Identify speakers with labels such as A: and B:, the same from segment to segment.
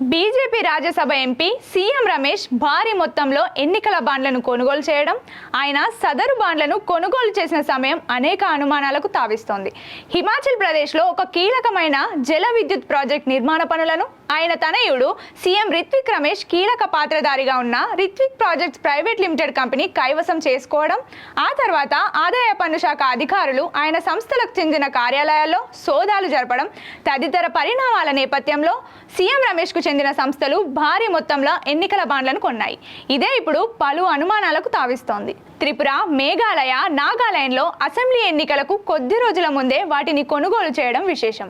A: BJP Rajya Sabha MP CM Ramesh భారీ మొత్తంలో ఎన్నికల బాండ్లను కొనుగోలు చేయడం ఆయన సదరు బాండ్లను కొనుగోలు చేసిన సమయం అనేక అనుమానాలకు తావిస్తోంది. హిమాచల్ ప్రదేశ్లో ఒక కీలకమైన జల విద్యుత్ ప్రాజెక్ట్ నిర్మాణ పనులను ఆయన తనయుడు సీఎం రిత్విక్ రమేష్ కీలక పాత్రధారిగా ఉన్న Ritwik projects private limited company కైవసం చేసుకోవడం ఆ తర్వాత ఆదాయ పన్ను శాఖ అధికారులు ఆయన సంస్థలకు చెందిన కార్యాలయాల్లో సోదాలు జరపడం తదితర పరిణామాల నేపథ్యంలో సీఎం రమేష్కు చెందిన సంస్థలు భారీ మొత్తంలో ఎన్నికల బాండ్లను కొన్నాయి. ఇదే ఇప్పుడు పలు అనుమానాలకు తావిస్తోంది. త్రిపుర మేఘాలయ నాగాలాండ్లో అసెంబ్లీ ఎన్నికలకు కొద్ది రోజుల ముందే వాటిని కొనుగోలు చేయడం విశేషం.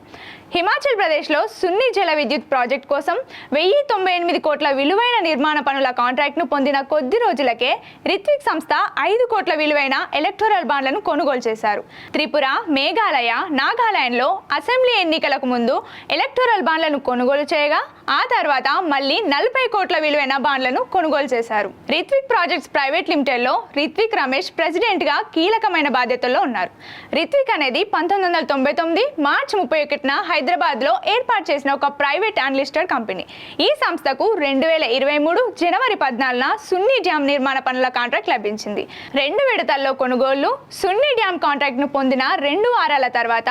A: హిమాచల్ ప్రదేశ్లో సున్ని జల విద్యుత్ ప్రాజెక్ట్ కోసం వెయ్యి తొంభై ఎనిమిది కోట్ల విలువైన నిర్మాణ పనుల కాంట్రాక్ట్ను పొందిన కొద్ది రోజులకే రిత్విక్ సంస్థ ఐదు కోట్ల విలువైన ఎలక్టోరల్ బాండ్లను కొనుగోలు చేశారు. త్రిపుర మేఘాలయ నాగాలాండ్లో అసెంబ్లీ ఎన్నికలకు ముందు ఎలక్టోరల్ బాండ్లను కొనుగోలు చేయగా ఆ తర్వాత మళ్ళీ నలభై కోట్ల విలువైన బాండ్లను కొనుగోలు చేశారు. రిత్విక్ ప్రాజెక్ట్స్ ప్రైవేట్ లిమిటెడ్లో రిత్విక్ రమేష్ ప్రెసిడెంట్గా కీలకమైన బాధ్యతల్లో ఉన్నారు. రిత్విక్ అనేది పంతొమ్మిది వందల తొంభై తొమ్మిది మార్చి ముప్పై ఒకటిన హైదరాబాద్లో ఏర్పాటు చేసిన ఒక ప్రైవేట్ అన్లిస్టెడ్ కంపెనీ. ఈ సంస్థకు రెండు వేల ఇరవై మూడు జనవరి పద్నాలుగున సున్ని డ్యామ్ నిర్మాణ పనుల కాంట్రాక్ట్ లభించింది. రెండు విడతల్లో కొనుగోళ్ళు సున్ని డ్యామ్ కాంట్రాక్ట్ను పొందిన రెండు వారాల తర్వాత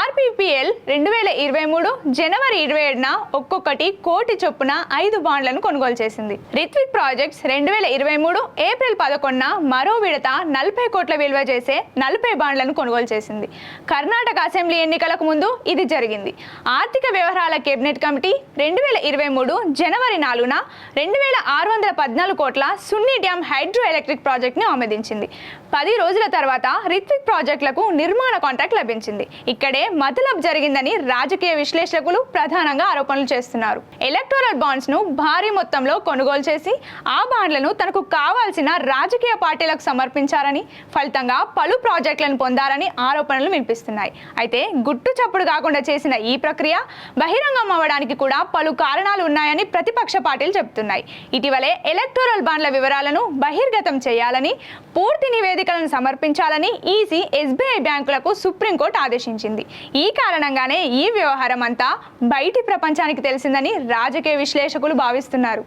A: ఆర్పిపిఎల్ రెండు వేల ఇరవై మూడు జనవరి ఇరవై ఏడున ఒక్కొక్కటి కోటి చొప్పున ఐదు బాండ్లను కొనుగోలు చేసింది. రిత్విక్ ప్రాజెక్ట్స్ రెండు వేల ఇరవై మూడు ఏప్రిల్ పదకొండున మరో విడత నలభై కోట్ల విలువ చేసే నలభై బాండ్లను కొనుగోలు చేసింది. కర్ణాటక అసెంబ్లీ ఎన్నికలకు ముందు ఇది జరిగింది. ఆర్థిక వ్యవహారాల కేబినెట్ కమిటీ రెండు వేల ఇరవై మూడు జనవరి నాలుగున రెండు వేల ఆరు వందల పద్నాలుగు కోట్ల సున్ని డ్యామ్ హైడ్రో ఎలక్ట్రిక్ ప్రాజెక్ట్ని ఆమోదించింది. పది రోజుల తర్వాత రిత్విక్ ప్రాజెక్టులకు నిర్మాణ కాంట్రాక్ట్ లభించింది. ఇక్కడే మతలబ్ జరిగిందని రాజకీయ విశ్లేషకులు ప్రధానంగా ఆరోపణలు చేస్తున్నారు. ఎలక్టోరల్ బాండ్స్ను భారీ మొత్తంలో కొనుగోలు చేసి ఆ బాండ్లను తనకు కావాల్సిన రాజకీయ పార్టీలకు సమర్పించారని ఫలితంగా పలు ప్రాజెక్టులను పొందారని ఆరోపణలు వినిపిస్తున్నాయి. అయితే గుట్టు చప్పుడు కాకుండా చేసిన ఈ ప్రక్రియ బహిరంగం అవ్వడానికి కూడా పలు కారణాలు ఉన్నాయని ప్రతిపక్ష పార్టీలు చెబుతున్నాయి. ఇటీవలే ఎలక్టోరల్ బాండ్ల వివరాలను బహిర్గతం చేయాలని పూర్తి నివేదికలను సమర్పించాలని ఈసీ ఎస్బీఐ బ్యాంకులకు సుప్రీంకోర్టు ఆదేశించింది. ఈ కారణంగానే ఈ వ్యవహారం అంతా బయటి ప్రపంచానికి తెలిసిందని రాజకీయ విశ్లేషకులు భావిస్తున్నారు.